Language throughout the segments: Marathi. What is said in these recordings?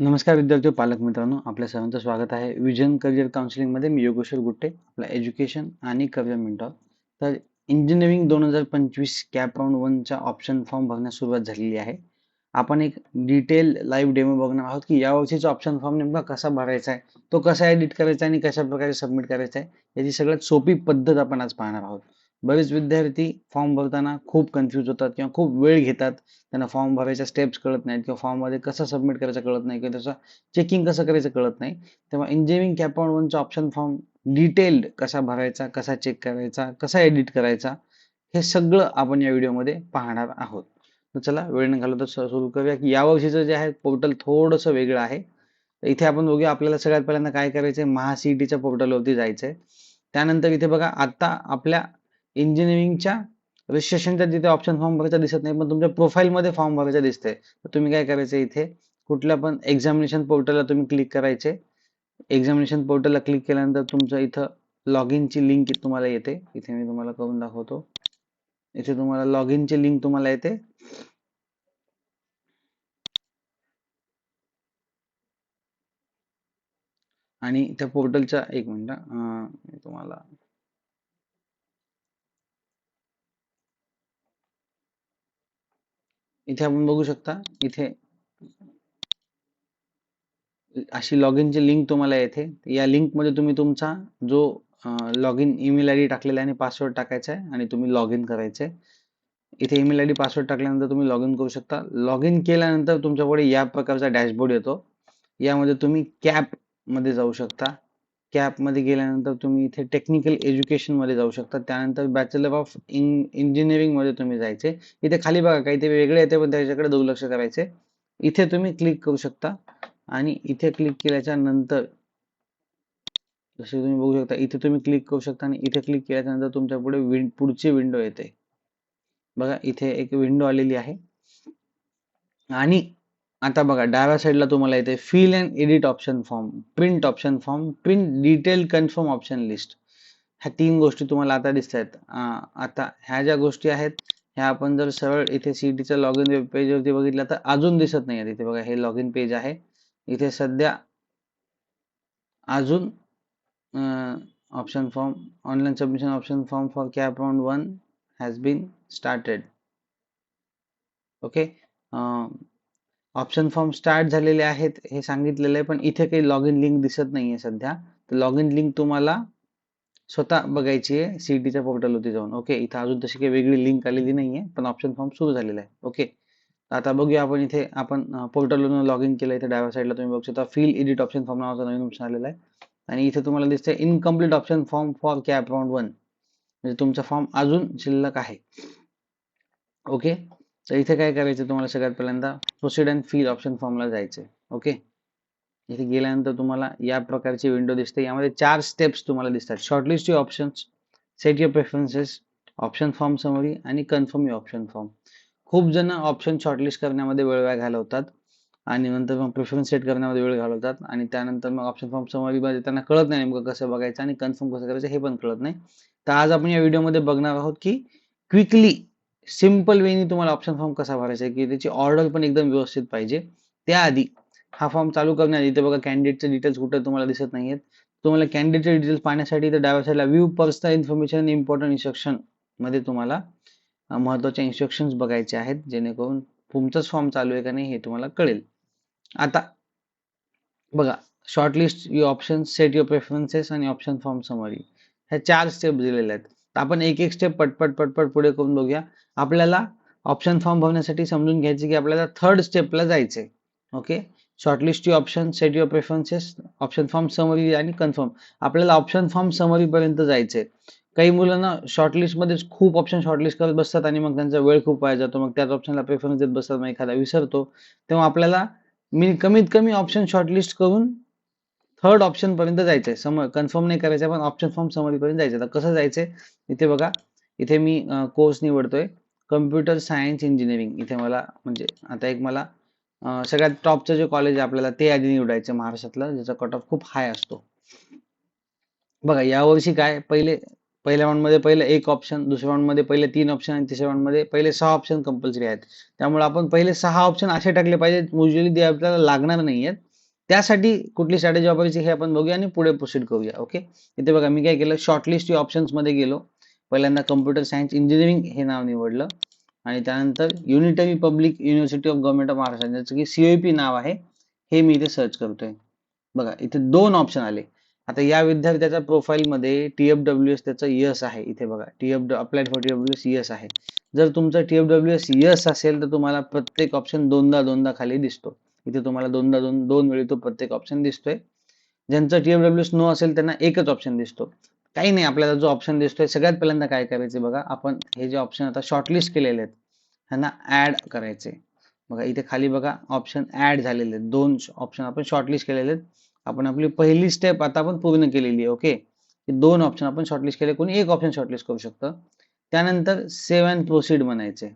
नमस्कार विद्यार्थी पालक मित्रांनो आपल्या सर्वांचं स्वागत आहे. विजन करिअर काउन्सिलिंगमध्ये मी योगेश्वर गुट्टे आपला एज्युकेशन आणि करिअर मेंटॉर तर इंजिनिअरिंग दोन हजार पंचवीस कॅप राऊंड वनचा ऑप्शन फॉर्म भरण्यास सुरुवात झालेली आहे. आपण एक डिटेल लाईव्ह डेमो बघणार आहोत की यावर्षीचा ऑप्शन फॉर्म नेमका कसा भरायचा आहे तो कसा एडिट करायचा आणि कशा प्रकारे सबमिट करायचा आहे याची सगळ्यात सोपी पद्धत आपण आज पाहणार आहोत. बरेच विद्यार्थी फॉर्म भरताना खूप कन्फ्यूज होतात किंवा खूप वेळ घेतात. त्यांना फॉर्म भरायच्या स्टेप्स कळत नाहीत किंवा फॉर्ममध्ये कसं सबमिट करायचं कळत नाही किंवा त्याचं चेकिंग कसं करायचं कळत नाही. तेव्हा इंजिनिअरिंग कॅपॉन वनचा ऑप्शन फॉर्म डिटेल्ड कसा भरायचा कसा चेक करायचा कसा एडिट करायचा हे सगळं आपण या व्हिडिओमध्ये पाहणार आहोत. तर चला वेळ न घालवता सुरू करूया की यावर्षीचं जे आहे पोर्टल थोडंसं वेगळं आहे. इथे आपण बघूया आपल्याला सगळ्यात पहिल्यांदा काय करायचंय महासीईटीच्या पोर्टलवरती जायचंय. त्यानंतर इथे बघा आता आपल्या इंजिनिअरिंगच्या रजिस्ट्रेशनच्या तिथे ऑप्शन फॉर्म भरायचा दिसत नाही पण तुमच्या प्रोफाईलमध्ये फॉर्म भरायचा दिसतंय. तर तुम्ही काय करायचं इथे? कुठल्या पण एक्झामिनेशन पोर्टलला तुम्ही क्लिक करायचे. एक्झामिनेशन पोर्टलला क्लिक केल्यानंतर तुमचं इथं लॉग इनची लिंक तुम्हाला येते. इथे मी तुम्हाला करून दाखवतो. इथे तुम्हाला लॉग इनची लिंक तुम्हाला येते. आणि त्या पोर्टलच्या एक मिनिट तुम्हाला इथे आपण बघू शकता इथे अशी लॉग इनची लिंक तुम्हाला येते. या लिंकमध्ये तुम्ही तुमचा जो log in email I D टाकलेला आहे आणि पासवर्ड टाकायचा आहे आणि तुम्ही लॉग इन करायचंय इथे ईमेल आय डी पासवर्ड टाकल्यानंतर तुम्ही लॉग इन करू शकता. लॉग इन केल्यानंतर तुमच्याकडे या प्रकारचा डॅशबोर्ड येतो. यामध्ये तुम्ही कॅपमध्ये जाऊ शकता. कॅपमध्ये गेल्यानंतर तुम्ही इथे टेक्निकल एज्युकेशनमध्ये जाऊ शकता. त्यानंतर बॅचलर ऑफ इंजिनिअरिंगमध्ये तुम्ही जायचे. इथे खाली बघा काहीतरी वेगळे येते पण त्याच्याकडे दुर्लक्ष करायचे. इथे तुम्ही क्लिक करू शकता. आणि इथे क्लिक केल्याच्यानंतर जसे तुम्ही बघू शकता इथे तुम्ही क्लिक करू शकता आणि इथे क्लिक केल्याच्यानंतर तुमच्यापुढे विंड पुढची विंडो येते. बघा इथे एक विंडो आलेली आहे. आणि आता बघा डाव्या साईडला तुम्हाला येते fill and edit option form print option form print detail confirm option list ह्या तीन गोष्टी तुम्हाला आता दिसत आहेत आता ह्या ज्या गोष्टी आहेत ह्या आपण जर सरळ इथे सीईटीच्या लॉग इन वेब पेजवरती बघितलं तर अजून दिसत नाही इथे बघा हे लॉग इन पेज आहे. इथे सध्या अजून option form online submission option form for CAP round one has been started okay option form start झालेले आहेत हे सांगितलेलं आहे पण इथे काही लॉग इन लिंक दिसत नाहीये सध्या. तर लॉग इन लिंक तुम्हाला स्वतः बघायची आहे सीईटीच्या पोर्टलवरती जाऊन. ओके इथं अजून तशी काही वेगळी लिंक आलेली नाहीये पण ऑप्शन फॉर्म सुरू झालेला आहे. ओके आता बघूया आपण इथे आपण पोर्टलवरून लॉग इन केलं इथे डाव्या साईडला तुम्ही बघू शकता फील एडिट ऑप्शन फॉर्म नावाचा नवीन ऑप्शन आलेला आहे. आणि इथे तुम्हाला दिसतंय incomplete option form for CAP round one म्हणजे तुमचा फॉर्म अजून शिल्लक आहे. ओके तर इथे काय करायचं तुम्हाला सगळ्यात पहिल्यांदा प्रोसिड अँड फील ऑप्शन फॉर्मला जायचं ओके इथे गेल्यानंतर तुम्हाला या प्रकारची विंडो दिसते. यामध्ये चार स्टेप्स तुम्हाला दिसतात. Shortlist you options set your preferences option form summary आणि कन्फर्म यू ऑप्शन फॉर्म खूप जण ऑप्शन शॉर्टलिस्ट करण्यामध्ये वेळ वेळ घालवतात आणि नंतर मग प्रेफरन्स सेट करण्यामध्ये वेळ घालवतात आणि त्यानंतर मग ऑप्शन फॉर्म समरीमध्ये त्यांना कळत नाही नेमकं कसं बघायचं आणि कन्फर्म कसं करायचं हे पण कळत नाही. तर आज आपण या व्हिडिओमध्ये बघणार आहोत की क्विकली सिंपल वेनी तुम्हाला ऑप्शन फॉर्म कसा भरायचा आहे की त्याची ऑर्डर पण एकदम व्यवस्थित पाहिजे. त्याआधी हा फॉर्म चालू करण्याआधी ते बघा कॅन्डिडेटचे डिटेल्स कुठं तुम्हाला दिसत नाहीयेत. तुम्हाला कॅन्डिडेटचे डिटेल्स पाहण्यासाठी तर डाव्या साईडला व्ह्यू पर्सनल इन्फॉर्मेशन इम्पॉर्टंट इन्स्ट्रक्शनमध्ये तुम्हाला महत्त्वाचे इन्स्ट्रक्शन्स बघायचे आहेत जेणेकरून तुमचाच फॉर्म चालू आहे का नाही हे तुम्हाला कळेल. आता बघा shortlist you option set your preferences आणि ऑप्शन फॉर्म समरी ह्या चार स्टेप दिलेल्या आहेत. आपण एक एक स्टेप पटपट पटपट पुढे करून बघूया. आपल्याला ऑप्शन फॉर्म भरण्यासाठी समजून घ्यायचे की आपल्याला थर्ड स्टेपला जायचंय. Okay shortlist you option set your preferences option form summary आणि कन्फर्म आपल्याला ऑप्शन फॉर्म समरी पर्यंत जायचंय. काही मुलांना शॉर्टलिस्टमध्ये खूप ऑप्शन शॉर्टलिस्ट करत बसतात आणि मग त्यांचा वेळ खूप वाया जातो. मग त्याच ऑप्शनला प्रेफरन्स देत बसतात. मग एखादा विसरतो. तेव्हा आपल्याला मी कमीत कमी ऑप्शन शॉर्टलिस्ट करून थर्ड ऑप्शन पर्यंत जायचंय. सम कन्फर्म नाही करायचं पण ऑप्शन फॉर्म समरी पर्यंत जायचं तर कसं जायचंय? इथे बघा इथे मी कोर्स निवडतोय. कम्प्युटर सायन्स इंजिनिअरिंग इथे मला म्हणजे आता एक मला सगळ्यात टॉपचं जे कॉलेज आहे आपल्याला ते आधी निवडायचं महाराष्ट्रातलं ज्याचा कट ऑफ खूप हाय असतो. बघा यावर्षी काय? पहिले पहिल्या राऊंडमध्ये पहिले एक ऑप्शन दुसऱ्या राऊंडमध्ये पहिले तीन ऑप्शन आणि तिसऱ्या राऊंडमध्ये पहिले सहा ऑप्शन कंपल्सरी आहेत. त्यामुळे आपण पहिले सहा ऑप्शन असे टाकले पाहिजेत. युजली ते आपल्याला लागणार नाहीयेत. त्यासाठी कुठली स्ट्रॅटेजी वापरायची हे आपण बघूया आणि पुढे प्रोसीड करूया ओके इथे बघा मी काय केलं शॉर्टलिस्ट ऑप्शन्समध्ये गेलो. पहिल्यांदा कम्प्युटर सायन्स इंजिनिअरिंग हे नाव निवडलं. आणि त्यानंतर unitary public university of government of Maharashtra ज्याचं की सीओपी नाव आहे हे मी इथे सर्च करतोय. बघा इथे दोन ऑप्शन आले. आता या विद्यार्थ्याच्या प्रोफाईल मध्ये टीएफडब्ल्यू एस त्याचं यस आहे. इथे बघा TF applied for TFW S yes आहे. जर तुमचं टीएफडब्ल्यू एस यस असेल तर तुम्हाला प्रत्येक ऑप्शन दोनदा दोनदा खाली दिसतो. इथे तुम्हाला दोनदा दोन दोन वेळी तो प्रत्येक ऑप्शन दिसतोय. ज्यांचं टीएमडब्ल्यू नो असेल त्यांना एकच ऑप्शन दिसतो. काही नाही आपल्याला जो ऑप्शन दिसतोय सगळ्यात पहिल्यांदा काय करायचे बघा आपण हे जे ऑप्शन आता शॉर्टलिस्ट केलेले आहेत ह्यांना ऍड करायचे. बघा इथे खाली बघा ऑप्शन ऍड झालेले आहेत. दोन ऑप्शन आपण शॉर्टलिस्ट केलेले आहेत. आपण आपली पहिली स्टेप आता आपण पूर्ण केलेली आहे ओके दोन ऑप्शन आपण शॉर्टलिस्ट केले कोणी एक ऑप्शन शॉर्टलिस्ट करू शकतं. त्यानंतर सेव्ह अँड प्रोसीड म्हणायचे.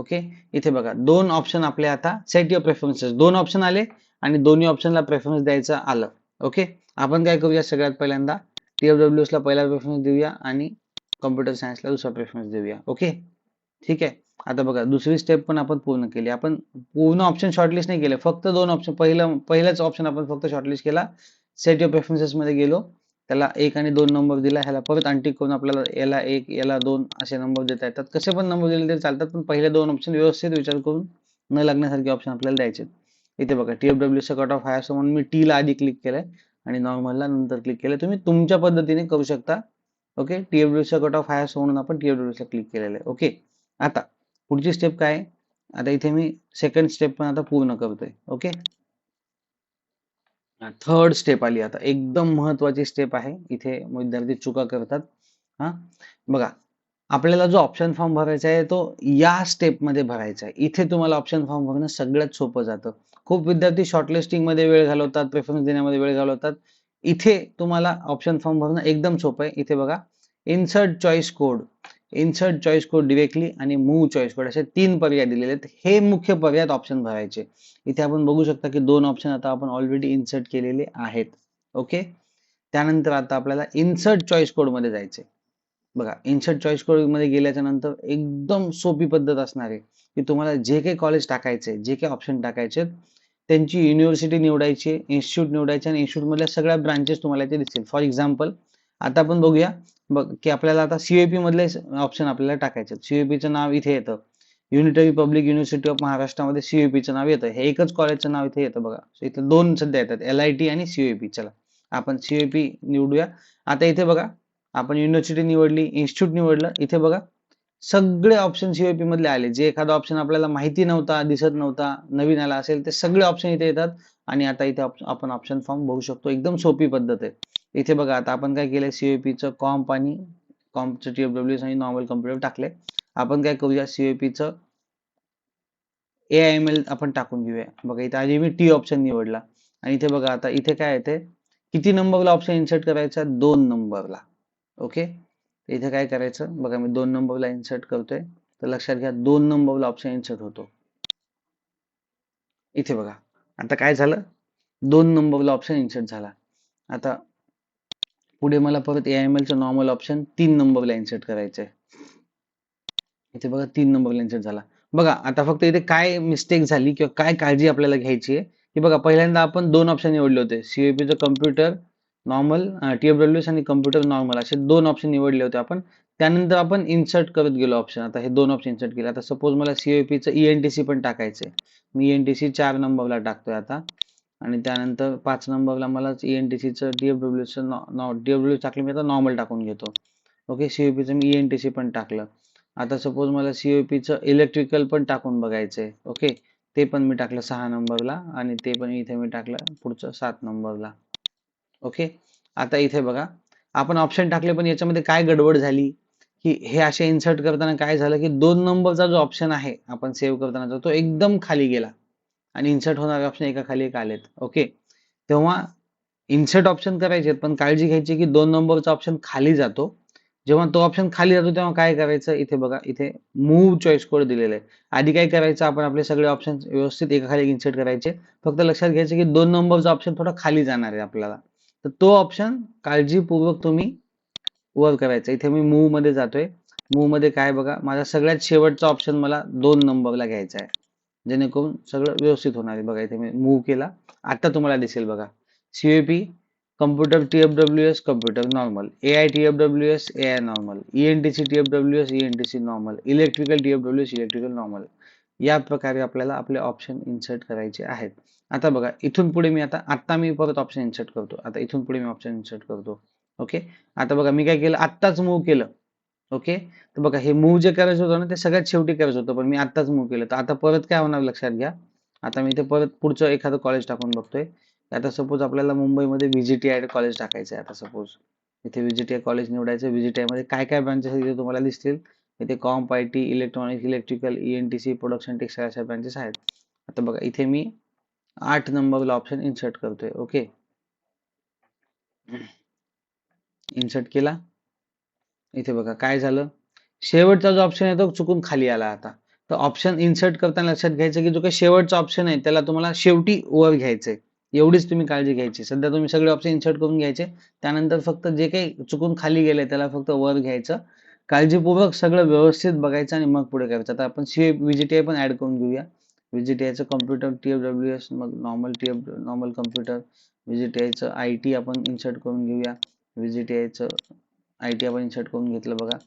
ओके? इथे बघा दोन ऑप्शन आपले आता. सेट युअर प्रेफरन्सेस दोन ऑप्शन आले आणि दोन्ही ऑप्शनला प्रेफरन्स द्यायचं आलं. ओके? आपण काय करूया सगळ्यात पहिल्यांदा? टीएफडब्ल्यू ला पहिला प्रेफरन्स देऊया आणि कॉम्प्युटर सायन्सला दुसरा प्रेफरन्स देऊया. ओके? ठीक आहे? आता बघा दुसरी स्टेप पण आपण पूर्ण केली. आपण पूर्ण ऑप्शन शॉर्टलिस्ट नाही केले. फक्त दोन ऑप्शन पहिलं पहिलाच ऑप्शन आपण फक्त शॉर्टलिस्ट केला. सेट युअर प्रेफरन्सेसमध्ये गेलो. त्याला एक आणि दोन नंबर दिला ह्याला परत आणटी करून आपल्याला याला एक याला दोन असे नंबर देता येतात. कसे पण नंबर दिले तरी चालतात पण पहिले दोन ऑप्शन व्यवस्थित विचार करून न लागण्यासारखे ऑप्शन आपल्याला द्यायचे इथे बघा टीएफडब्ल्यू चा कट ऑफ आहे असं म्हणून मी टी ला आधी क्लिक केलंय आणि नॉर्मलला नंतर क्लिक केलं तुम्ही तुमच्या पद्धतीने करू शकता ओके टीएफडब्ल्यू चा कट ऑफ आहे असं म्हणून आपण टीएफडब्ल्यू ला क्लिक केलेलं आहे ओके आता पुढची स्टेप काय आहे? आता इथे मी सेकंड स्टेप पण आता पूर्ण करतोय ओके थर्ड स्टेप आली आता. एकदम महत्वाची स्टेप आहे. इथे विद्यार्थी चुका करतात. हा? बघा आपल्याला जो ऑप्शन फॉर्म भरायचा आहे तो या स्टेपमध्ये भरायचा आहे. इथे तुम्हाला ऑप्शन फॉर्म भरणं सगळ्यात सोपं जातं. खूप विद्यार्थी शॉर्टलिस्टिंगमध्ये वेळ घालवतात प्रेफरन्स देण्यामध्ये वेळ घालवतात. इथे तुम्हाला ऑप्शन फॉर्म भरणं एकदम सोपं आहे. इथे बघा insert choice code insert choice code directly आणि मूव चॉईस कोड असे तीन पर्याय दिलेले आहेत. हे मुख्य पर्याय ऑप्शन भरायचे. इथे आपण बघू शकता की दोन ऑप्शन आता आपण ऑलरेडी इन्सर्ट केलेले आहेत. ओके त्यानंतर आता आपल्याला इन्सर्ट चॉईस कोडमध्ये जायचे बघा इन्सर्ट चॉईस कोडमध्ये गेल्याच्यानंतर एकदम सोपी पद्धत असणार आहे की तुम्हाला जे काही कॉलेज टाकायचे जे काही ऑप्शन टाकायचे त्यांची युनिव्हर्सिटी निवडायची इन्स्टिट्यूट निवडायचे आणि इन्स्टिट्यूटमधल्या सगळ्या ब्रांचेस तुम्हाला इथे दिसतील. फॉर एक्झाम्पल आता आपण बघूया बघ की आपल्याला आता सीएपी मधले ऑप्शन आपल्याला टाकायचे सीएपीचं नाव इथे येतं. युनिटरी पब्लिक युनिव्हर्सिटी ऑफ महाराष्ट्रामध्ये सीएपीचं नाव येतं. हे एकच कॉलेजचं नाव इथे येतं बघा. इथं इथे दोन सध्या येतात. एल आय टी आणि सीओपी चला आपण सीओपी निवडूया. आता इथे बघा आपण युनिव्हर्सिटी निवडली इन्स्टिट्यूट निवडलं. इथे बघा सगळे ऑप्शन सीओपी मधले आले. जे एखादा ऑप्शन आपल्याला माहिती नव्हता दिसत नव्हता नवीन आला असेल ते सगळे ऑप्शन इथे येतात. आणि आता इथे आपण ऑप्शन फॉर्म भरू शकतो. एकदम सोपी पद्धत आहे. इथे बघा आता आपण काय केलंय? सीओपीचं कॉम्प आणि कॉम्पचं टीएफडब्ल्यू आणि नॉर्मल कम्प्युटर टाकले. आपण काय करूया? सीओपीचं ए आय एम एल आपण टाकून घेऊया. बघा इथे आधी मी टी ऑप्शन निवडला. आणि इथे बघा आता इथे काय येते? किती नंबरला ऑप्शन इन्सर्ट करायचा? दोन नंबरला ओके इथे काय करायचं? बघा मी दोन नंबरला इन्सर्ट करतोय. तर लक्षात घ्या दोन नंबरला ऑप्शन इन्सर्ट होतो. इथे बघा. आता काय झालं? दोन नंबरला ऑप्शन इन्सर्ट झाला. आता पुढे मला परत AIML चं नॉर्मल ऑप्शन तीन नंबरला इन्सर्ट करायचंय. इथे बघा तीन नंबरला इन्सर्ट झाला. बघा आता फक्त इथे काय मिस्टेक झाली किंवा काय काळजी आपल्याला घ्यायची आहे? की बघा पहिल्यांदा आपण दोन ऑप्शन निवडले होते. CAP कम्प्युटर नॉर्मल TFWS आणि कम्प्युटर नॉर्मल असे दोन ऑप्शन निवडले होते आपण. त्यानंतर आपण इन्सर्ट करत गेलो ऑप्शन आता हे दोन ऑप्शन इन्सर्ट केले. आता सपोज मला एन टी सी पण टाकायचंय. मी ENTC चार नंबरला टाकतोय आता. आणि त्यानंतर पाच नंबरला मला ENTC चं DFW चं DFW टाकलं मी आता नॉर्मल टाकून घेतो. ओके CAP चं मी ईएनटीसी पण टाकलं. आता सपोज मला सीओपीचं इलेक्ट्रिकल पण टाकून बघायचंय. ओके ते पण मी टाकलं सहा नंबरला आणि ते पण इथे मी टाकलं पुढचं सात नंबरला ओके आता इथे बघा. आपण ऑप्शन टाकले पण याच्यामध्ये काय गडबड झाली? की हे असे इन्सर्ट करताना काय झालं की दोन नंबरचा जो ऑप्शन आहे आपण सेव्ह करताना तो एकदम खाली गेला. आणि इन्सर्ट होणारे ऑप्शन एका खाली एक आलेत. ओके तेव्हा इन्सर्ट ऑप्शन करायचे पण काळजी घ्यायची की दोन नंबरचा ऑप्शन खाली जातो. जेव्हा तो ऑप्शन खाली जातो तेव्हा काय करायचं? इथे बघा इथे मूव चॉईस कोड दिलेला आहे. आधी काय करायचं? आपण आपले सगळे ऑप्शन व्यवस्थित एका खाली इन्सर्ट करायचे. फक्त लक्षात घ्यायचं की दोन नंबरचा ऑप्शन थोडा खाली जाणार आहे आपल्याला. तर तो ऑप्शन काळजीपूर्वक तुम्ही वर करायचा. इथे मी मूवमध्ये जातोय. मूवमध्ये काय बघा माझा सगळ्यात शेवटचा ऑप्शन मला दोन नंबरला घ्यायचा आहे. जेणेकरून सगळं व्यवस्थित होणार आहे. बघा इथे मी मूव केला. आता तुम्हाला दिसेल बघा. CAP computer T F W S computer normal A I T F W S A I normal E N T C T F W S E N T C normal electrical T F W S electrical normal या प्रकारे आपल्याला आपले ऑप्शन इन्सर्ट करायचे आहेत. आता बघा इथून पुढे मी आता आत्ता मी परत ऑप्शन इन्सर्ट करतो. आता इथून पुढे मी ऑप्शन इन्सर्ट करतो. ओके आता बघा मी काय केलं? आत्ताच मूव्ह केलं. ओके तर बघा हे मूव्ह जे करायचं होतं ना ते सगळ्यात शेवटी करायचं होतं पण मी आत्ताच मूव्ह केलं. तर आता परत काय होणार लक्षात घ्या. आता मी इथे परत पुढचं एखादं कॉलेज टाकून बघतोय. आता सपोज आपल्याला मुंबईमध्ये व्हीजीटीआय कॉलेज टाकायचं आहे आता सपोज इथे व्हीजीटीआय कॉलेज निवडायचं व्हीजीटीआयमध्ये काय काय ब्रांचेस इथे तुम्हाला दिसतील. इथे comp I T electronics electrical E N T C production textile अशा ब्रांचेस आहेत. आता बघा इथे मी आठ नंबरला ऑप्शन इन्सर्ट करतोय. ओके इन्सर्ट केला. इथे बघा काय झालं? शेवटचा जो ऑप्शन आहे तो चुकून खाली आला आता. तर ऑप्शन इन्सर्ट करताना लक्षात घ्यायचं की जो काही शेवटचा ऑप्शन आहे त्याला तुम्हाला शेवटी वर घ्यायचंय. एवढीच तुम्ही काळजी घ्यायची. सध्या तुम्ही सगळे ऑप्शन इन्सर्ट करून घ्यायचे. त्यानंतर फक्त जे काही चुकून खाली गेले त्याला फक्त वर घ्यायचं. काळजीपूर्वक सगळं व्यवस्थित बघायचं आणि मग पुढे करायचं. आता आपण सी व्हीजीटीआय पण ऍड करून घेऊया. व्हीजीटीआयचं computer T F W S मग normal T F normal computer व्हीजीटीआयचं I T आपण इन्सर्ट करून घेऊया. व्हीजीटीआयचं आय टी आपण इन्सर्ट करून घेतलं बघा.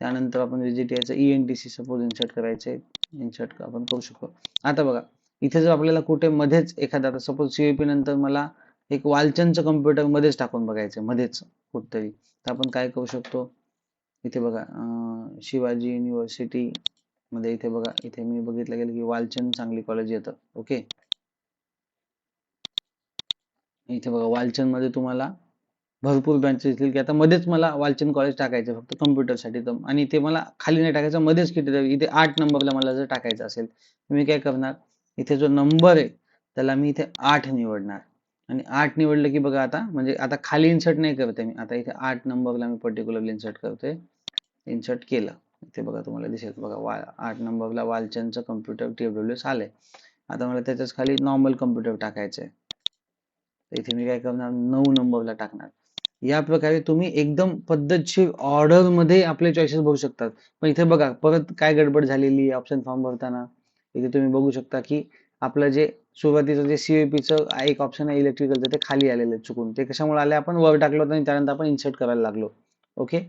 त्यानंतर आपण व्हीजीटीआयचं E N T C suppose insert करायचे इन्सर्ट आपण करू शकतो. आता बघा इथे जर आपल्याला कुठे मध्येच एखादा आता सपोज सीईपी नंतर मला एक वालचंदचं कम्प्युटर मध्येच टाकून बघायचं मध्येच कुठतरी. तर आपण काय करू शकतो? इथे बघा शिवाजी युनिव्हर्सिटी मध्ये इथे बघा इथे मी बघितलं गेलं की वालचंद चांगली कॉलेज येतं. ओके इथे बघा वालचंदमध्ये तुम्हाला भरपूर ब्रँचेस येतील की आता मध्येच मला वालचंद कॉलेज टाकायचं फक्त कम्प्युटरसाठी तर. आणि ते मला खाली नाही टाकायचं मध्येच किती इथे आठ नंबरला मला जर टाकायचं असेल मी काय करणार? इथे जो नंबर आहे त्याला मी इथे आठ निवडणार. आणि आठ निवडलं की बघा आता म्हणजे आता खाली इन्सर्ट नाही करते मी. आता इथे आठ नंबरला मी पर्टिक्युलरली इन्सर्ट करते इन्सर्ट केलं. इथे बघा तुम्हाला दिसेल. बघा वा आठ नंबरला वालचंदचं कम्प्युटर टी डब्ल्यू एस आलंय. आता मला त्याच्याच खाली नॉर्मल कम्प्युटर टाकायचंय. इथे मी काय करणार? नऊ नंबरला टाकणार. या प्रकारे तुम्ही एकदम पद्धतशीर ऑर्डरमध्ये आपले चॉईसेस बघू शकतात. पण इथे बघा परत काय गडबड झालेली ऑप्शन फॉर्म भरताना? इथे तुम्ही बघू शकता की आपलं जे सुरुवातीचं जे सीएपीचं एक ऑप्शन आहे इलेक्ट्रिकलचं ते खाली आलेलं चुकून. ते कशामुळे आले आपण वर टाकलं होतं आणि त्यानंतर आपण इन्सर्ट करायला लागलो. ओके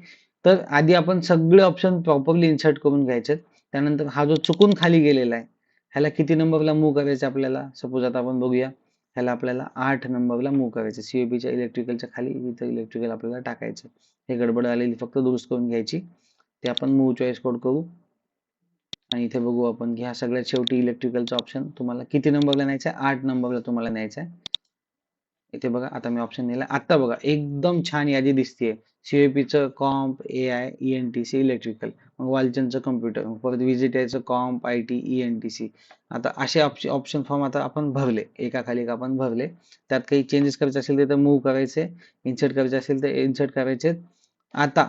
तर आधी आपण सगळे ऑप्शन प्रॉपरली इन्सर्ट करून घ्यायचे त्यानंतर हा जो चुकून खाली गेलेला आहे ह्याला किती नंबरला मूव्ह करायचं आपल्याला? सपोज आता आपण बघूया ह्याला आपल्याला आठ नंबरला मूव्ह करायचं. सीएपीच्या इलेक्ट्रिकलच्या खाली इथं इलेक्ट्रिकल आपल्याला टाकायचं. हे गडबड आलेली फक्त दुरुस्त करून घ्यायची. ते आपण मूव्ह चॉईस कोड करू. आणि इथे बघू आपण की ह्या सगळ्यात शेवटी इलेक्ट्रिकलचा ऑप्शन तुम्हाला किती नंबरला न्यायचा आहे? आठ नंबरला तुम्हाला न्यायचा आहे. इथे बघा आता मी ऑप्शन दिला आता बघा एकदम छान यादी दिसतीये. सीएपीचं comp A I E N T C electrical मग वालचंदचं कम्प्युटर परत visit comp I T E N T C आता असे ऑप्शन फॉर्म आता आपण भरले. एका खाली एक आपण भरले. त्यात काही चेंजेस करायचे असेल तर मूव्ह करायचे इन्सर्ट करायचे असेल तर इन्सर्ट करायचे. आता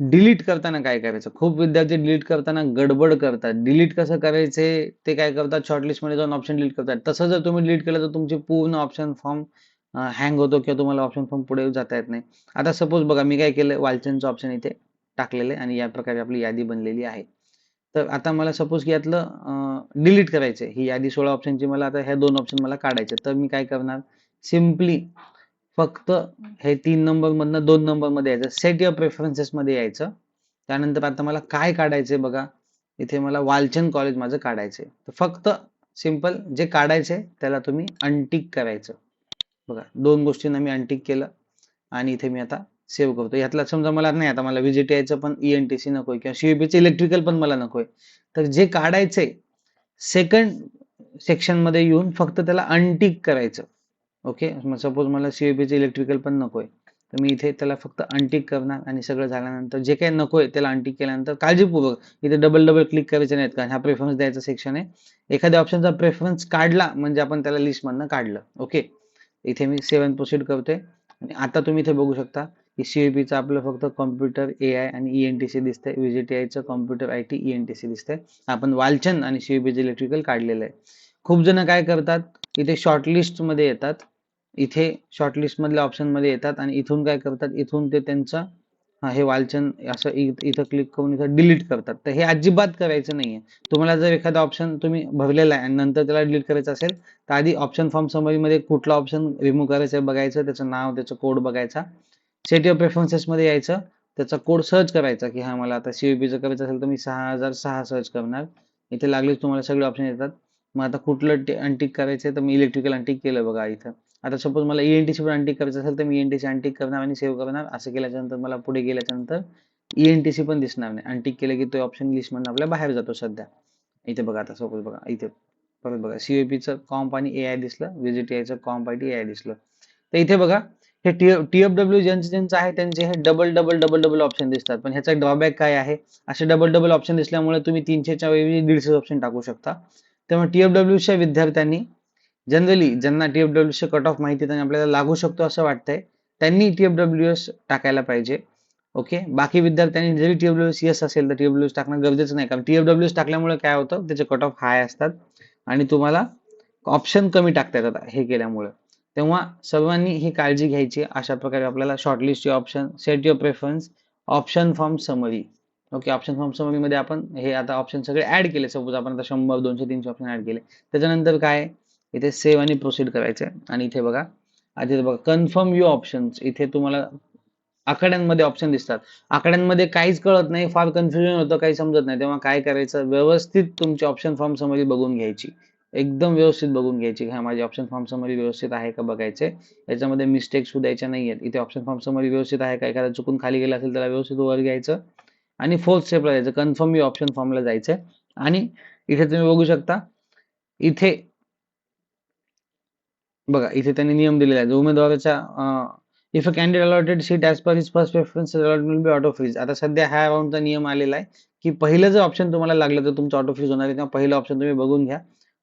डिलीट करताना काय करायचं? खूप विद्यार्थी डिलीट करताना गडबड करतात. डिलीट कसं करायचे? ते काय करतात? शॉर्टलिस्टमध्ये जाऊन ऑप्शन डिलीट करतात. तसं जर तुम्ही डिलीट केलं तर तुमचे पूर्ण ऑप्शन फॉर्म हँग होतो किंवा तुम्हाला ऑप्शन फॉर्म पुढे जाता येत नाही. आता सपोज बघा मी काय केलं वालचनचं ऑप्शन इथे टाकलेलं आहे आणि या प्रकारे आपली यादी बनलेली आहे. तर आता मला सपोज की यातलं डिलीट करायचं ही यादी सोळा ऑप्शनची मला आता ह्या दोन ऑप्शन मला काढायचे. तर मी काय करणार? सिम्पली फक्त हे तीन नंबर मधनं दोन नंबरमध्ये यायचं. सेट युअर प्रेफरन्सेसमध्ये यायचं. त्यानंतर आता मला काय काढायचंय बघा? इथे मला वालचंद कॉलेज माझं काढायचंय. तर फक्त सिंपल जे काढायचंय त्याला तुम्ही अनटिक करायचं. बघा दोन गोष्टींना मी अनटिक केलं आणि इथे मी आता सेव्ह करतो. यातला समजा मला नाही आता मला व्हिजिट यायचं पण ईएनटीसी नकोय किंवा सीबीचं इलेक्ट्रिकल पण मला नकोय. तर जे काढायचंय सेकंड सेक्शनमध्ये येऊन फक्त त्याला अनटिक करायचं. ओके मग सपोज मला सीबीचं इलेक्ट्रिकल पण नकोय. तर मी इथे त्याला फक्त अनटिक करणार आणि सगळं झाल्यानंतर जे काही नकोय त्याला अनटिक केल्यानंतर काळजीपूर्वक इथे डबल डबल क्लिक करायचे नाहीत कारण हा प्रेफरन्स द्यायचा सेक्शन आहे. एखाद्या ऑप्शनचा प्रेफरन्स काढला म्हणजे आपण त्याला लिस्ट मधनं काढलं. ओके इथे मी सेवन प्रोसीड करतोय. आणि आता तुम्ही इथे बघू शकता की सीईपीचं आपलं फक्त कॉम्प्युटर ए आय आणि ईएनटीसी सी दिसते व्हीजीटीआयचं कॉम्प्युटर आय टी ईएनटीसी दिसतंय. आपण वालचंद आणि सीईपीचं इलेक्ट्रिकल काढलेलं आहे. खूप जण काय करतात इथे शॉर्टलिस्टमध्ये येतात. इथे शॉर्टलिस्टमधल्या मधल्या ऑप्शनमध्ये येतात आणि इथून काय करतात इथून ते त्यांचा हे वालचन असं इथं क्लिक करून इथं डिलीट करतात. तर हे अजिबात करायचं नाहीये. तुम्हाला जर एखादा ऑप्शन तुम्ही भरलेला आहे आणि नंतर त्याला डिलीट करायचं असेल तर आधी ऑप्शन फॉर्म समरी मध्ये कुठला ऑप्शन रिमूव्ह करायचं आहे बघायचं त्याचं नाव त्याचं कोड बघायचा. सेट ऑफ प्रेफरन्सेस मध्ये यायचं. त्याचा कोड सर्च करायचा की हा मला आता CVP करायचं असेल तर मी सहा हजार सहा सर्च करणार. इथे लागलेच तुम्हाला सगळे ऑप्शन येतात. मग आता कुठलं अनटिक करायचं तर मी इलेक्ट्रिकल अनटिक केलं बघा इथं. आता सपोज मला ईएनटीसी पण अनटिक करायचं असेल तर मी ईएनटीसी अनटिक करणार आणि सेव्ह करणार. असं केल्याच्यानंतर मला पुढे गेल्याच्यानंतर ईएनटीसी पण दिसणार नाही. अंटिक केलं की तो ऑप्शन लिस्ट म्हणून आपल्या बाहेर जातो सध्या. इथे बघा आता सपोज बघा इथे. परत बघा CVP चं कॉम्प आणि ए आय दिसलं व्हिजिट चं कॉम्प आणि ए आय दिसलं. तर इथे बघा हे टी टीएफडब्ल्यू ज्यांचं ज्यांचं आहे त्यांचे हे double double double double option दिसतात. पण ह्याचा ड्रॉबॅक काय आहे? असे डबल डबल ऑप्शन दिसल्यामुळे तुम्ही तीनशेच्या वेळी दीडशे ऑप्शन टाकू शकता. त्यामुळे टीएफडब्ल्यूच्या विद्यार्थ्यांनी जनरली ज्यांना टीएफडब्ल्यूचे कट ऑफ माहिती त्यांनी आपल्याला लागू शकतो असं वाटतंय. त्यांनी टीएफडब्ल्यूएस टाकायला पाहिजे. ओके बाकी विद्यार्थ्यांनी जरी टीएफडब्ल्यूएस येस असेल तर टीएफडब्ल्यूएस टाकणं गरजेचं नाही. कारण टीएफडब्ल्यूएस टाकल्यामुळे काय होतं? त्याचे कट ऑफ हाय असतात. आणि तुम्हाला ऑप्शन कमी टाकता येतात हे केल्यामुळे. तेव्हा सर्वांनी ही काळजी घ्यायची. अशा प्रकारे आपल्याला शॉर्टलिस्टचे option set your preference option form summary okay option form summary मध्ये आपण हे आता ऑप्शन सगळे ऍड केले. सपोज आपण आता शंभर दोनशे तीनशे ऑप्शन ऍड केले. त्याच्यानंतर काय? इथे सेव्ह आणि प्रोसीड करायचे आणि इथे बघा आधी बघा कन्फर्म यू ऑप्शन्स इथे तुम्हाला आकड्यांमध्ये ऑप्शन दिसतात. आकड्यांमध्ये काहीच कळत नाही फार कन्फ्युजन होतं काही समजत नाही. तेव्हा काय करायचं? व्यवस्थित तुमची ऑप्शन फॉर्म समरी बघून घ्यायची. एकदम व्यवस्थित बघून घ्यायची. हा माझी ऑप्शन फॉर्म समरी व्यवस्थित आहे का बघायचे याच्यामध्ये मिस्टेक सुद्धा नाही आहेत. इथे ऑप्शन फॉर्म समरी व्यवस्थित आहे का? एखादा चुकून खाली गेला असेल त्याला व्यवस्थित वर घ्यायचं. आणि फोर्थ स्टेपला जायचं. कन्फर्म यू ऑप्शन फॉर्मला जायचं आणि इथे तुम्ही बघू शकता इथे बघा इथे त्यांनी नियम दिलेला आहे जो उमेदवाराच्या if a candidate allotted seat as per his first preference be auto freeze आता सध्या ह्या राऊंडचा नियम आलेला आहे की पहिलं जर ऑप्शन तुम्हाला लागलं तर तुमचं ऑटो फ्रीज होणार आहे तेव्हा पहिलं ऑप्शन तुम्ही बघून घ्या.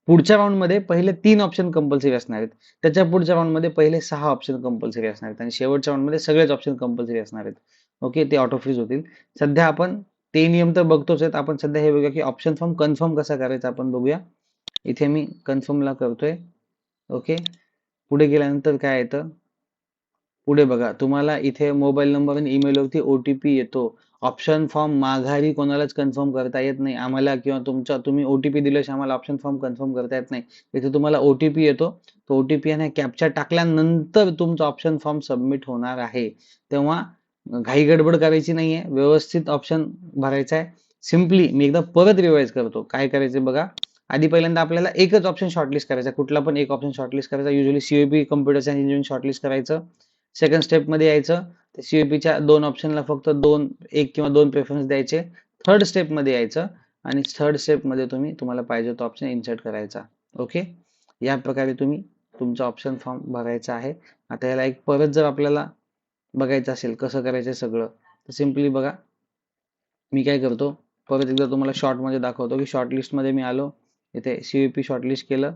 पुढच्या राऊंडमध्ये पहिले तीन ऑप्शन कंपल्सरी असणार आहेत. त्याच्या पुढच्या राऊंडमध्ये पहिले सहा ऑप्शन कंपल्सरी असणार आहेत. आणि शेवटच्या राऊंडमध्ये सगळेच ऑप्शन कंपल्सरी असणार आहेत. ओके ते ऑटो फ्रीज होतील. सध्या आपण ते नियम तर बघतोच आहेत. आपण सध्या हे बघूया की ऑप्शन फॉर्म कन्फर्म कसा करायचा आपण बघूया. इथे मी कन्फर्मला करतोय. ओके पुढे गेल्यानंतर काय येतं? पुढे बघा तुम्हाला इथे मोबाईल नंबर आणि ओ टी पी येतो. ऑप्शन फॉर्म माघारी कोणालाच कन्फर्म करता येत नाही. आम्हाला किंवा तुमच्या तुम्ही ओ टी पी दिल्याशिवाय आम्हाला ऑप्शन फॉर्म कन्फर्म करता येत नाही. इथे तुम्हाला ओ टी पी येतो. तो पी आणि कॅप्चा टाकल्यानंतर तुमचा ऑप्शन फॉर्म सबमिट होणार आहे. तेव्हा घाई गडबड करायची नाहीये. व्यवस्थित ऑप्शन भरायचा आहे. सिम्पली मी एकदा परत रिवाईज करतो. काय करायचं बघा? आधी पहिल्यांदा आपल्याला एकच ऑप्शन शॉर्टलिस्ट करायचा. कुठला पण एक ऑप्शन शॉर्टलिस्ट करायचा. Usually COP computer science engineering shortlist करायचं. सेकंड स्टेपमध्ये यायचं. तर सीओपीच्या दोन ऑप्शनला फक्त दोन एक किंवा दोन प्रेफरन्स द्यायचे. थर्ड स्टेपमध्ये यायचं. आणि थर्ड स्टेपमध्ये तुम्ही तुम्हाला पाहिजे तो ऑप्शन इन्सर्ट करायचा. ओके या प्रकारे तुम्ही तुमचा ऑप्शन फॉर्म भरायचा आहे. आता याला एक परत जर आपल्याला बघायचं असेल कसं करायचं सगळं तर सिम्पली बघा. मी काय करतो? परत एकदा तुम्हाला शॉर्टमध्ये दाखवतो की शॉर्ट लिस्टमध्ये मी आलो. इथे सीओपी शॉर्टलिस्ट केलं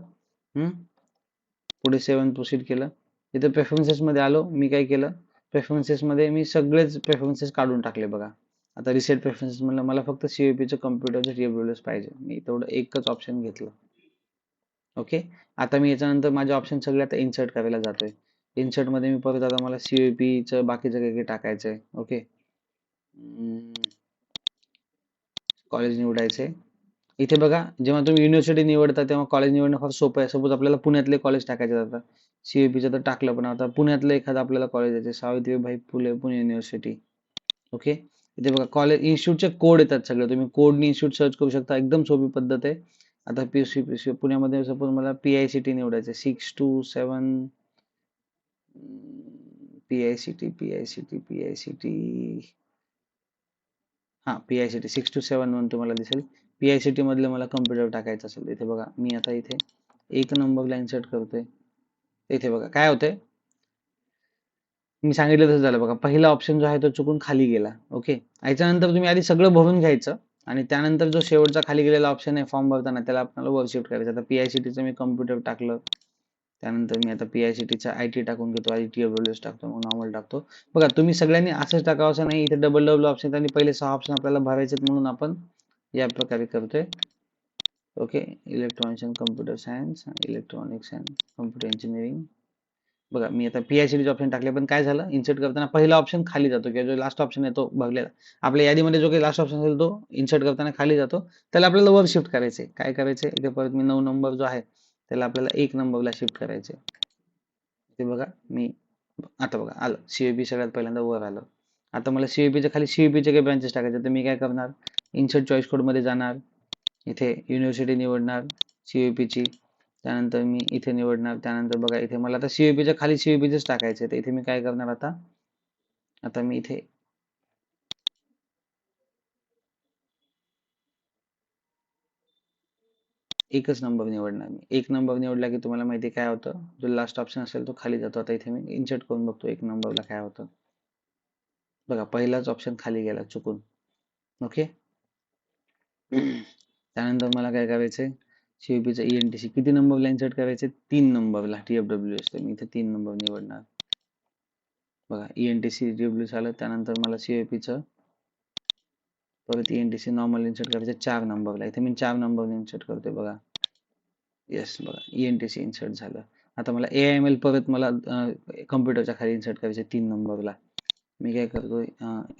हम्म? पुढे सेवन प्रोसीड केलं. इथे प्रेफरन्सेस मध्ये आलो मी काय केलं? प्रेफरन्सेस मध्ये मी सगळेच प्रेफरन्सेस काढून टाकले बघा. आता रिसेट प्रेफरन्सेस म्हणलं मला फक्त सीओपीचं कम्प्युटरचं टीएफडब्ल्यूएस पाहिजे. मी तेवढं एकच ऑप्शन घेतलं. ओके आता मी याच्यानंतर माझे ऑप्शन सगळे आता इन्सर्ट करायला जातोय. इन्सर्टमध्ये मी परत आता मला सीओपीचं बाकीचं काही काही टाकायचं आहे ओके कॉलेज निवडायचे इथे बघा जेव्हा तुम्ही युनिव्हर्सिटी निवडता तेव्हा कॉलेज निवडणं फार सोपं आहे. सपोज आपल्याला पुण्यातले कॉलेज टाकायचे जातात सीएपीचं तर टाकलं पण. आता पुण्यातलं एखादं आपल्याला कॉलेज आहे. सावित्रीबाई फुले पुणे युनिव्हर्सिटी ओके इथे बघा कॉलेज इन्स्टिट्यूटचे कोड येतात सगळे. तुम्ही कोडनी इन्स्टिट्यूट सर्च करू शकता. एकदम सोपी पद्धत आहे. आता पी सी पी सी पुण्यामध्ये सपोज मला पी आय सी टी निवडायचं six two seven P I C T P I C T P I C T हा P I C T six two seven म्हणून तुम्हाला दिसेल. पी आय सी टी मला कम्प्युटर टाकायचं असेल इथे बघा मी आता इथे एक नंबर लाईन सेट करतोय. इथे बघा काय होतंय? मी सांगितलं तसं झालं बघा पहिला ऑप्शन जो आहे तो चुकून खाली गेला ओके याच्यानंतर तुम्ही आधी सगळं भरून घ्यायचं आणि त्यानंतर जो शेवटचा खाली गेलेला ऑप्शन आहे फॉर्म भरताना त्याला आपल्याला वर शिफ्ट करायचं. आता पी आय सी टीचं मी कम्प्युटर टाकलं त्यानंतर मी आता पी आय सी टीचा आय टी टाकून घेतो आधी टी डब्ल्यू एस टाकतो मग नॉर्मल टाकतो. बघा तुम्ही सगळ्यांनी असंच टाकावं असं नाही इथे डबल डब्ल्यू ऑप्शन आणि पहिले सहा ऑप्शन आपल्याला भरायचे म्हणून आपण या प्रकारे करतोय. Okay electronics and computer science electronics and computer engineering बघा मी आता पीआयसीडीचे ऑप्शन टाकले पण काय झालं? इन्सर्ट करताना पहिला ऑप्शन खाली जातो किंवा जो लास्ट ऑप्शन आहे तो भरलेला आपल्या यादीमध्ये जो काही लास्ट ऑप्शन असेल तो इन्सर्ट करताना खाली जातो. त्याला आपल्याला वर शिफ्ट करायचे. काय करायचे? इथे परत मी नऊ नंबर जो आहे त्याला आपल्याला एक नंबरला शिफ्ट करायचे. ते बघा मी आता बघा आलं. सीएबी सगळ्यात पहिल्यांदा वर आलं. आता मला सीएबीच्या खाली सीएबीचे काही ब्रांचेस टाकायचे तर मी काय करणार? इन्सर्ट चॉईस कोडमध्ये जाणार. इथे युनिव्हर्सिटी निवडणार सीईपीची त्यानंतर मी इथे निवडणार त्यानंतर बघा इथे मला आता सीईपीच्या खाली सीईपीचेच टाकायचे तर इथे मी काय करणार आता? आता मी इथे एकच नंबर निवडणार मी. एक नंबर निवडला की तुम्हाला माहिती काय होतं? जो लास्ट ऑप्शन असेल तो खाली जातो. आता इथे मी इन्सर्ट करून बघतो एक नंबरला काय होतं. बघा पहिलाच ऑप्शन खाली गेला चुकून. ओके त्यानंतर मला काय करायचंय? सीओपीचा एन टी सी किती नंबरला इन्सर्ट करायचे तीन नंबरला टीएफडब्ल्यू असते मी इथे तीन नंबर निवडणार. बघा एन टी सी डब्ल्यू झालं त्यानंतर मला सीईपीचं परत N T C normal insert करायचं चार नंबरला इथे मी चार नंबर इन्सर्ट करतोय बघा. येस बघा एन टी सी इन्सर्ट झालं. आता मला ए एम एल परत मला कम्प्युटरच्या खाली इन्सर्ट करायचं तीन नंबरला मी काय करतोय?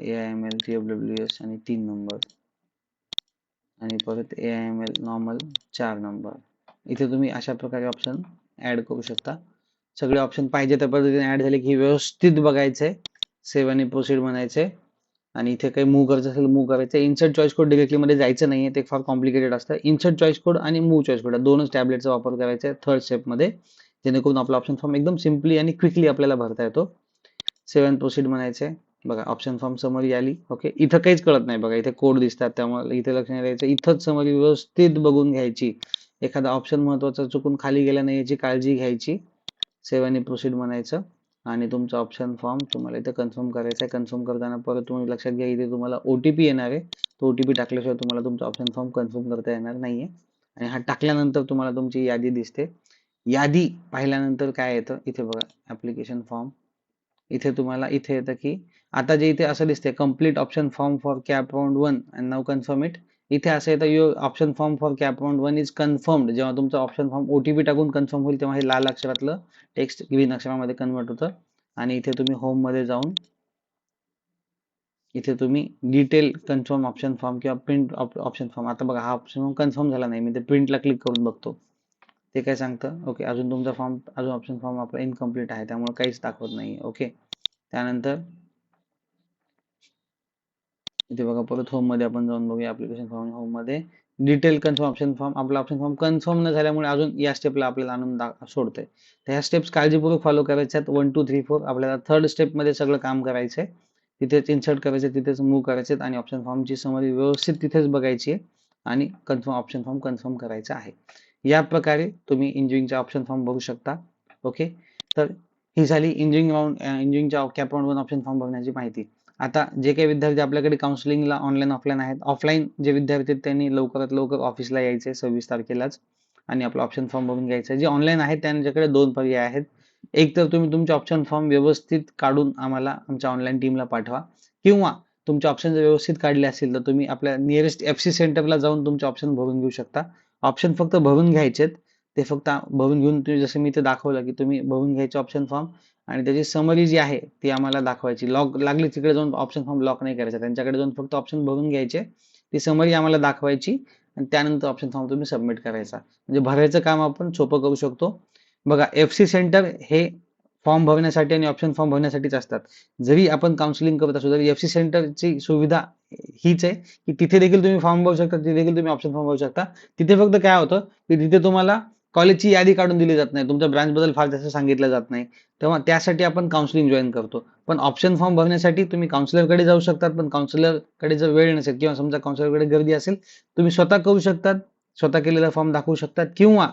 A I M L T F W S आणि तीन नंबर आणि परत A I M L normal चार नंबर इथे तुम्ही अशा प्रकारे ऑप्शन ऍड करू शकता. सगळे ऑप्शन पाहिजे त्या पद्धतीने ऍड झाले की व्यवस्थित बघायचे सेव्ह आणि प्रोसीड म्हणायचे. आणि इथे काही मूव्ह करायचं असेल मूव्ह करायचं. इन्सर्ट चॉईस कोड डिरेक्टली मध्ये जायचं नाहीये. ते फार कॉम्प्लिकेटेड असतं. इन्सर्ट चॉईस कोड आणि मूव्ह चॉईस कोड दोनच टॅबलेटचा वापर करायचा आहे थर्ड स्टेपमध्ये जेणेकरून आपला ऑप्शन फॉर्म एकदम सिम्पली आणि क्विकली आपल्याला भरता येतो. सेव्ह अँड प्रोसीड म्हणायचे. बघा ऑप्शन फॉर्म समरी आली ओके इथं काहीच कळत नाही बघा इथे कोड दिसतात त्यामुळे इथे लक्ष द्यायचं. इथंच समरी व्यवस्थित बघून घ्यायची. एखादा ऑप्शन महत्त्वाचा चुकून खाली गेला नाही याची काळजी घ्यायची. सेव्ह आणि प्रोसीड म्हणायचं. आणि तुमचा ऑप्शन फॉर्म तुम्हाला इथे कन्फर्म करायचा आहे. कन्फर्म करताना परत तुम्ही लक्षात घ्या इथे तुम्हाला ओ टी पी येणार आहे. तो पी टाकल्याशिवाय तुम्हाला तुमचा ऑप्शन फॉर्म कन्फर्म करता येणार नाहीये. आणि हा टाकल्यानंतर तुम्हाला तुमची यादी दिसते. यादी पाहिल्यानंतर काय येतं? इथे बघा ऍप्लिकेशन फॉर्म इथे तुम्हाला इथे येतं की आता जे इथे असं दिसते complete option form for CAP round one and now confirm it इथे असं येतं you option form for CAP round one is confirmed जेव्हा तुमचं ऑप्शन फॉर्म ओटीपी टाकून कन्फर्म होईल तेव्हा हे लाल अक्षरातलं टेक्स्ट ग्रीन अक्षरामध्ये कन्वर्ट होतं. आणि इथे तुम्ही होममध्ये जाऊन इथे तुम्ही डिटेल कन्फर्म ऑप्शन फॉर्म किंवा प्रिंट ऑप्शन फॉर्म आता बघा हा ऑप्शन फॉर्म कन्फर्म झाला नाही. मी ते प्रिंटला क्लिक करून बघतो. ते काय सांगतं? ओके अजून तुमचा फॉर्म अजून ऑप्शन फॉर्म आपला इनकम्प्लीट आहे. त्यामुळे काहीच दाखवत नाही. ओके. त्यानंतर इथे बघा परत होममध्ये आपण जाऊन बघूया ऍप्लिकेशन फॉर्म होममध्ये डिटेल कन्फर्म ऑप्शन फॉर्म आपला ऑप्शन फॉर्म कन्फर्म न झाल्यामुळे अजून या स्टेपला आपल्याला आणून सोडतोय. तर ह्या स्टेप्स काळजीपूर्वक फॉलो करायच्या आहेत वन टू थ्री फोर आपल्याला थर्ड स्टेपमध्ये सगळं काम करायचंय. तिथेच इन्सर्ट करायचे तिथेच मूव्ह करायचे आणि ऑप्शन फॉर्मची समरी व्यवस्थित तिथेच बघायची आहे आणि कन्फर्म ऑप्शन फॉर्म कन्फर्म करायचा आहे. या प्रकारे तुम्ही इंजिनिअरिंगचा ऑप्शन फॉर्म बघू शकता. ओके तर ही झाली इंजिनिअरिंग राऊंड इंजिनिअरिंगच्या CAP round one option form बघण्याची माहिती. आता जे काही विद्यार्थी आपल्याकडे काउन्सिलिंगला ऑनलाईन ऑफलाईन आहेत ऑफलाईन जे विद्यार्थी आहेत त्यांनी लवकरात लवकर ऑफिसला यायचे सव्वीस तारखेलाच आणि आपला ऑप्शन फॉर्म भरून घ्यायचा जे ऑनलाईन आहेत त्यांच्याकडे दोन पर्याय आहेत. एक तर तुम्ही तुमचे ऑप्शन फॉर्म व्यवस्थित काढून आम्हाला आमच्या ऑनलाईन टीमला पाठवा. किंवा तुमचे ऑप्शन जर व्यवस्थित काढले असतील तर तुम्ही आपल्या नियरेस्ट एफ सी सेंटरला जाऊन तुमचे ऑप्शन भरून घेऊ शकता. ऑप्शन फक्त भरून घ्यायचेत ते फक्त भरून घेऊन तुम्ही जसं मी ते दाखवलं की तुम्ही भरून घ्यायचे ऑप्शन फॉर्म आणि त्याची समरी जी आहे ती आम्हाला दाखवायची. लॉक लागली तिकडे जाऊन ऑप्शन फॉर्म लॉक नाही करायचा. त्यांच्याकडे जाऊन फक्त ऑप्शन भरून घ्यायचे. ती समरी आम्हाला दाखवायची आणि त्यानंतर ऑप्शन फॉर्म तुम्ही सबमिट करायचा. म्हणजे भरायचं काम आपण सोपं करू शकतो. बघा एफ सी सेंटर हे फॉर्म भरण्यासाठी आणि ऑप्शन फॉर्म भरण्यासाठीच असतात. जरी आपण काउन्सिलिंग करत असू तरी एफ सी सेंटरची सुविधा हीच आहे की तिथे देखील तुम्ही फॉर्म भरू शकता तिथे देखील तुम्ही ऑप्शन फॉर्म भरू शकता. तिथे फक्त काय होतं की तिथे तुम्हाला कॉलेजची यादी काढून दिली जात नाही. तुमच्या ब्रांचबद्दल फार जास्त सांगितलं जात नाही. तेव्हा त्यासाठी आपण काउन्सिलिंग जॉईन करतो. पण ऑप्शन फॉर्म भरण्यासाठी तुम्ही काउन्सिलरकडे जाऊ शकतात. पण काउन्सिलरकडे जर वेळ नसेल किंवा समजा काउन्सिलरकडे गर्दी असेल तुम्ही स्वतः करू शकतात. स्वतः केलेला फॉर्म दाखवू शकतात. किंवा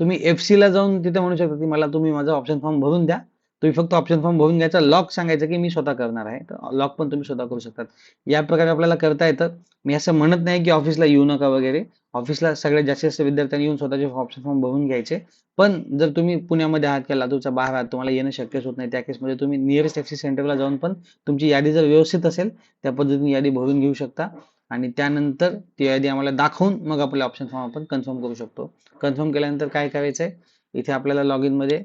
तुम्ही एफ सीला जाऊन तिथे म्हणू शकता की मला तुम्ही माझा ऑप्शन फॉर्म भरून द्या. तुम्ही फक्त ऑप्शन फॉर्म भरून घ्यायचा. लॉक सांगायचं की मी स्वतः करणार आहे. तर लॉक पण तुम्ही स्वतः करू शकतात. या प्रकारे आपल्याला करता येतं. मी असं म्हणत नाही की ऑफिसला येऊ नका वगैरे. ऑफिसला सगळ्यात जास्तीत जास्त विद्यार्थ्यांनी येऊन स्वतःचे ऑप्शन फॉर्म भरून घ्यायचे. पण जर तुम्ही पुण्यामध्ये आहात किंवा लातूरच्या बाहेर आहात तुम्हाला येणं शक्यच होत नाही. त्या केसमध्ये तुम्ही नियरेस्ट एफ सी सेंटरला जाऊन पण तुमची यादी जर व्यवस्थित असेल त्या पद्धतीने यादी भरून घेऊ शकता. आणि त्यानंतर ती यादी आम्हाला दाखवून मग आपले ऑप्शन फॉर्म आपण कन्फर्म करू शकतो. कन्फर्म केल्यानंतर काय करायचंय? इथे आपल्याला लॉग इनमध्ये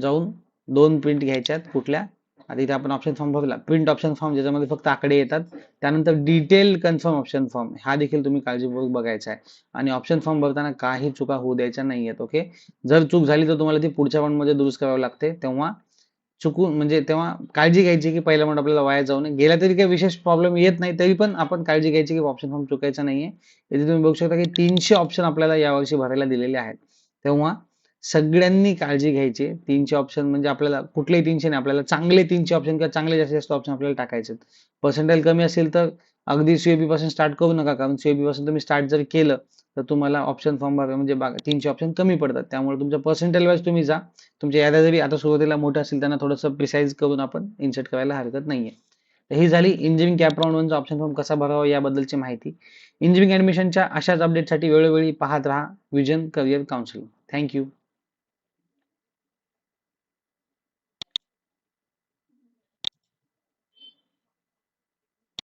जाऊन दोन प्रिंट घ्यायच्यात कुठल्या? आता इथे आपण ऑप्शन फॉर्म बघला प्रिंट ऑप्शन फॉर्म ज्याच्यामध्ये फक्त आकडे येतात त्यानंतर डिटेल कन्फर्म ऑप्शन फॉर्म हा देखील तुम्ही काळजीपूर्वक बघायचा आहे. आणि ऑप्शन फॉर्म भरताना काही चुका होऊ द्यायच्या नाही आहेत ओके जर चूक झाली तर तुम्हाला ती पुढच्या मध्ये दुरुस्त करावी लागते. तेव्हा चुकून म्हणजे तेव्हा काळजी घ्यायची की पहिला राऊंड आपल्याला वाया जाऊ नये. गेला तरी काही विशेष प्रॉब्लेम येत नाही तरी पण आपण काळजी घ्यायची की ऑप्शन फॉर्म चुकायचा नाहीये. इथे तुम्ही बघू शकता की तीनशे ऑप्शन आपल्याला यावर्षी भरायला दिलेले आहेत. तेव्हा सगळ्यांनी काळजी घ्यायची. तीनशे ऑप्शन म्हणजे आपल्याला कुठलेही तीनशे नाही आपल्याला चांगले तीनशे ऑप्शन किंवा चांगले जास्तीत जास्त ऑप्शन आपल्याला टाकायचे पर्सेंटेज कमी असेल तर अगदी सीएबी पासून स्टार्ट करू नका कारण सीएबी पासून तुम्ही स्टार्ट जर केलं तर तुम्हाला ऑप्शन फॉर्म भरा म्हणजे तीनशे ऑप्शन कमी पडतात. त्यामुळे तुमच्या पर्सेंटेज वाईज तुम्ही जा. तुमच्या याद्या जरी आता सुरुवातीला मोठ्या असेल त्यांना थोडंसं प्रिसाईज करून आपण इन्सर्ट करायला हरकत नाहीये. तर ही झाली इंजिनिअरिंग कॅप राऊंड वनचा ऑप्शन फॉर्म कसा भरावा याबद्दलची माहिती. इंजिनिअरिंग ऍडमिशनच्या अशाच अपडेटसाठी वेळोवेळी पाहत राहा. Vision career council thank you